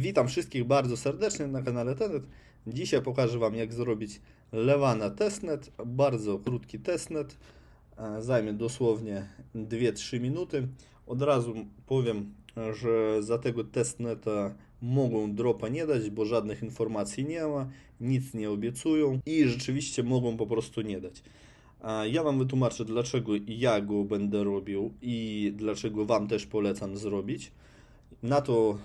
Witam wszystkich bardzo serdecznie na kanale Tenet. Dzisiaj pokażę Wam jak zrobić Levana testnet. Bardzo krótki testnet. E, Zajmie dosłownie 2-3 minuty. Od razu powiem, że za tego testneta mogą dropa nie dać, bo żadnych informacji nie ma, nic nie obiecują i rzeczywiście mogą po prostu nie dać. A Ja Wam wytłumaczę, dlaczego ja go będę robił i dlaczego Wam też polecam zrobić. Na to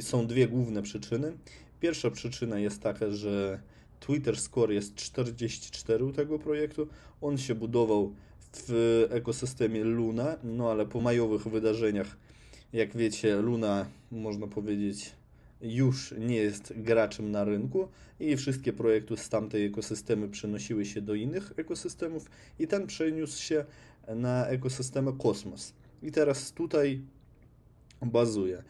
są dwie główne przyczyny. Pierwsza przyczyna jest taka, że Twitter Score jest 44 u tego projektu. On się budował w ekosystemie Luna, no ale po majowych wydarzeniach, jak wiecie, Luna, można powiedzieć, już nie jest graczem na rynku i wszystkie projekty z tamtej ekosystemy przenosiły się do innych ekosystemów i ten przeniósł się na ekosystemę Kosmos. I teraz tutaj bazuje.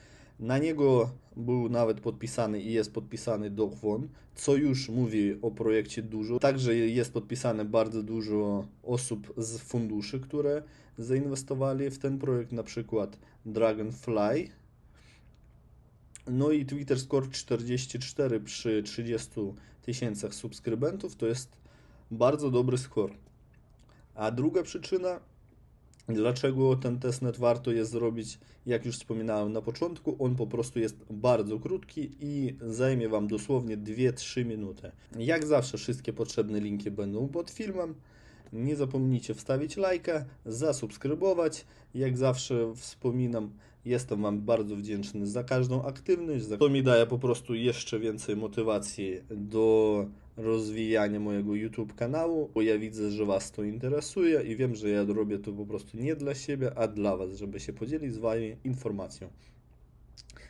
Na niego był nawet podpisany i jest podpisany Doc Von, co już mówi o projekcie dużo. Także jest podpisane bardzo dużo osób z funduszy, które zainwestowali w ten projekt, na przykład Dragonfly. No i Twitter Score 44 przy 30 tysięcach subskrybentów to jest bardzo dobry score. A druga przyczyna Dlaczego ten testnet warto jest zrobić? Jak już wspominałem na początku, on po prostu jest bardzo krótki i zajmie Wam dosłownie 2-3 minuty. Jak zawsze, wszystkie potrzebne linki będą pod filmem. Nie zapomnijcie wstawić lajka, zasubskrybować. Jak zawsze wspominam, jestem Wam bardzo wdzięczny za każdą aktywność. To mi daje po prostu jeszcze więcej motywacji do rozwijania mojego YouTube kanału, bo ja widzę, że Was to interesuje i wiem, że ja robię to po prostu nie dla siebie, a dla Was, żeby się podzielić z Wami informacją.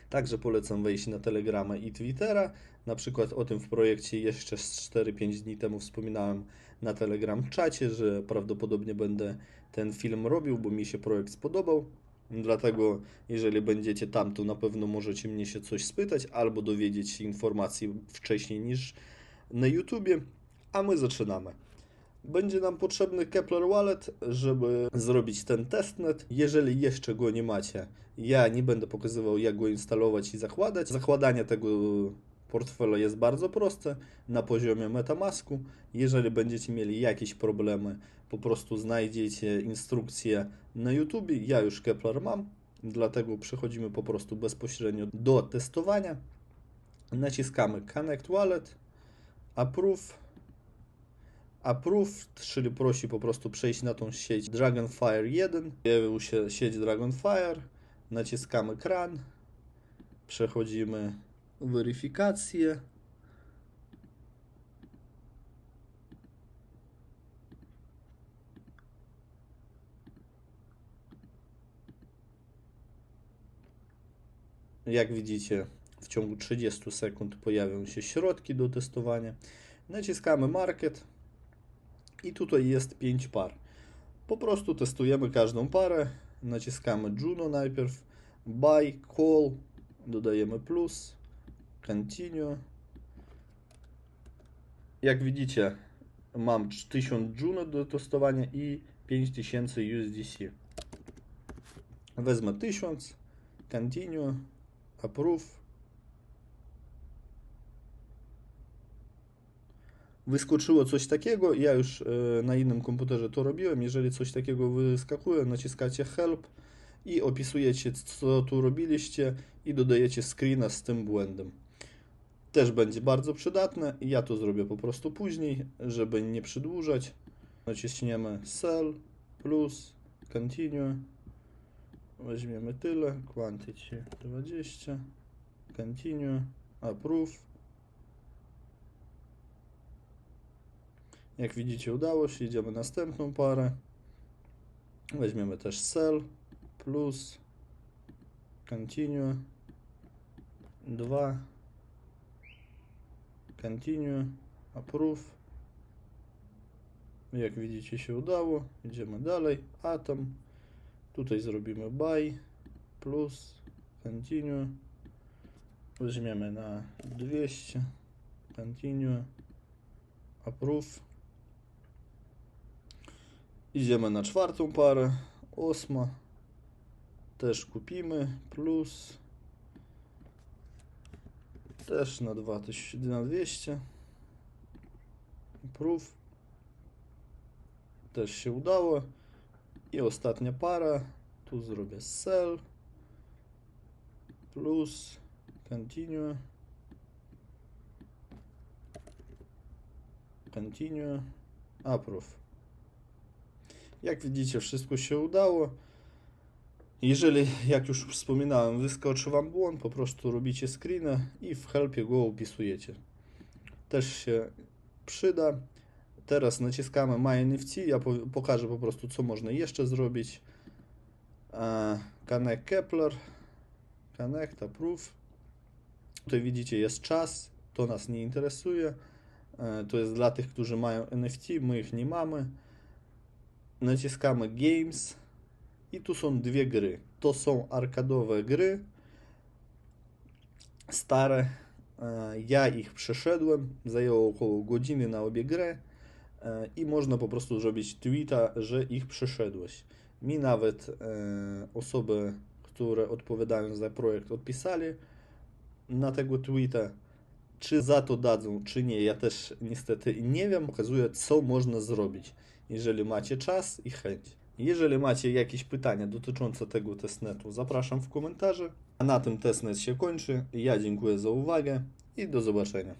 Także polecam wejść na Telegrama i Twittera. Na przykład o tym w projekcie jeszcze z 4-5 dni temu wspominałem na Telegram czacie, że prawdopodobnie będę ten film robił, bo mi się projekt spodobał. Dlatego, jeżeli będziecie tam, to na pewno możecie mnie się coś spytać albo dowiedzieć się informacji wcześniej niż na YouTubie. A my zaczynamy. Będzie nam potrzebny Kepler Wallet, żeby zrobić ten testnet. Jeżeli jeszcze go nie macie, ja nie będę pokazywał jak go instalować i zakładać. Zakładanie tego portfela jest bardzo proste na poziomie Metamasku. Jeżeli będziecie mieli jakieś problemy, po prostu znajdziecie instrukcję na YouTube. Ja już Kepler mam, dlatego przechodzimy po prostu bezpośrednio do testowania. Naciskamy Connect Wallet, Approve. Approve, czyli prosi po prostu przejść na tą sieć Dragonfire 1. Pojawił się sieć Dragonfire. Naciskamy kran. Przechodzimy weryfikację. Jak widzicie, w ciągu 30 sekund pojawią się środki do testowania. Naciskamy Market i tutaj jest 5 par. Po prostu testujemy każdą parę. Naciskamy Juno najpierw, Buy, Call, dodajemy plus, Continue. Jak widzicie, mam 1000 Juno do testowania i 5000 USDC. Wezmę 1000, Continue, Approve. Wyskoczyło coś takiego, ja już e, na innym komputerze to robiłem, jeżeli coś takiego wyskakuje, naciskacie help i opisujecie co tu robiliście i dodajecie screena z tym błędem. Też będzie bardzo przydatne, ja to zrobię po prostu później, żeby nie przedłużać. Naciśniemy sell plus continue. Weźmiemy tyle, quantity 20, continue, approve. Jak widzicie udało się, idziemy następną parę. Weźmiemy też sell plus continue 2 continue approve. Jak widzicie się udało, idziemy dalej. Atom. Tutaj zrobimy buy plus continue. Weźmiemy na 200 continue approve. Idziemy na czwartą parę. Ósma. Też kupimy. Plus. Też na 2200. Proof. Też się udało. I ostatnia para. Tu zrobię sell. Plus. Continue. Continue. Approve. Jak widzicie, wszystko się udało. Jeżeli, jak już wspominałem, wyskoczy Wam błąd, po prostu robicie screena i w helpie go opisujecie. Też się przyda. Teraz naciskamy My NFT. Ja po, pokażę po prostu, co można jeszcze zrobić. E, Connect Kepler. Connect, Approve. Tutaj widzicie, jest czas. To nas nie interesuje. E, To jest dla tych, którzy mają NFT. My ich nie mamy. Naciskamy Games. I tu są dwie gry. To są arkadowe gry. Stare. E, Ja ich przeszedłem. Zajęło około godziny na obie gry. E, I można po prostu zrobić tweeta, że ich przeszedłeś. Mi nawet e, osoby, które odpowiadają za projekt, odpisali na tego tweeta. Czy za to dadzą, czy nie, ja też niestety nie wiem. Pokazuję, co można zrobić, jeżeli macie czas i chęć. Jeżeli macie jakieś pytania dotyczące tego testnetu, zapraszam w komentarze. A na tym testnet się kończy. Ja dziękuję za uwagę i do zobaczenia.